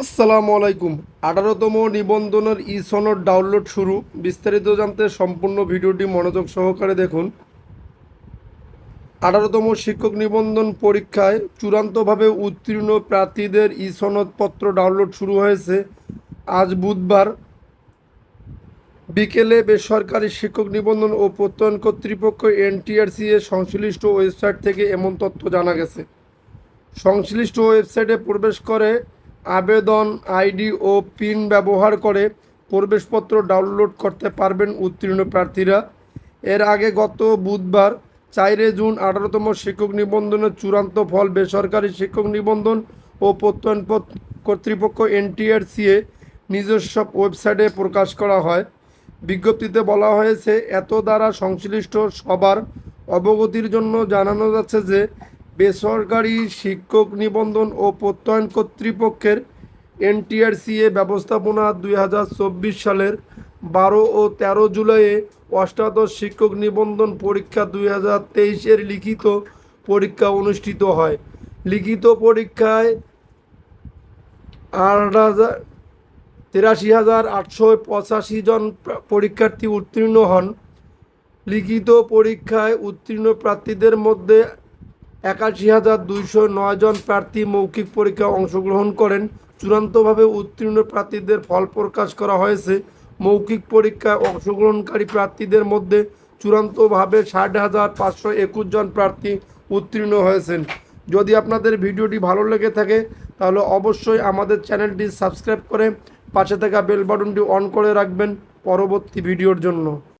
আসসালামু আলাইকুম। আঠারোতম নিবন্ধনের ই সনদ ডাউনলোড শুরু। বিস্তারিত জানতে সম্পূর্ণ ভিডিওটি মনোযোগ সহকারে দেখুন। আঠারোতম শিক্ষক নিবন্ধন পরীক্ষায় চূড়ান্তভাবে উত্তীর্ণ প্রার্থীদের ই সনদপত্র ডাউনলোড শুরু হয়েছে আজ বুধবার। বিকেলে বেসরকারি শিক্ষক নিবন্ধন ও প্রত্যয়ন কর্তৃপক্ষ এনটিআরসি এর সংশ্লিষ্ট ওয়েবসাইট থেকে এমন তথ্য জানা গেছে। সংশ্লিষ্ট ওয়েবসাইটে প্রবেশ করে আবেদন আইডি ও পিন ব্যবহার করে প্রবেশপত্র ডাউনলোড করতে পারবেন উত্তীর্ণ প্রার্থীরা। এর আগে গত বুধবার চারে জুন আঠারোতম শিক্ষক নিবন্ধনের চূড়ান্ত ফল বেসরকারি শিক্ষক নিবন্ধন ও প্রত্যয়ন কর্তৃপক্ষ এনটিআরসিএ নিজস্ব ওয়েবসাইটে প্রকাশ করা হয়। বিজ্ঞপ্তিতে বলা হয়েছে এত দ্বারা সংশ্লিষ্ট সবার অবগতির জন্য জানানো যাচ্ছে যে বেসরকারি শিক্ষক নিবন্ধন ও প্রত্যয়ন কর্তৃপক্ষের এনটিআরসিএ ব্যবস্থাপনা দুই হাজার চব্বিশ সালের বারো ও তেরো জুলাইয়ে অষ্টাদশ শিক্ষক নিবন্ধন পরীক্ষা দুই হাজার তেইশের লিখিত পরীক্ষা অনুষ্ঠিত হয়। লিখিত পরীক্ষায় আট হাজার তিরাশি হাজার আটশো পঁচাশি জন পরীক্ষার্থী উত্তীর্ণ হন। লিখিত পরীক্ষায় উত্তীর্ণ প্রার্থীদের মধ্যে একাশি হাজার দুইশো নয় জন প্রার্থী মৌখিক পরীক্ষায় অংশগ্রহণ করেন। চূড়ান্তভাবে উত্তীর্ণ প্রার্থীদের ফল প্রকাশ করা হয়েছে। মৌখিক পরীক্ষায় অংশগ্রহণকারী প্রার্থীদের মধ্যে চূড়ান্তভাবে ষাট হাজার পাঁচশো একুশ জন প্রার্থী উত্তীর্ণ হয়েছেন। যদি আপনাদের ভিডিওটি ভালো লেগে থাকে, তাহলে অবশ্যই আমাদের চ্যানেলটি সাবস্ক্রাইব করে পাশে থাকা বেল বাটনটি অন করে রাখবেন পরবর্তী ভিডিওর জন্য।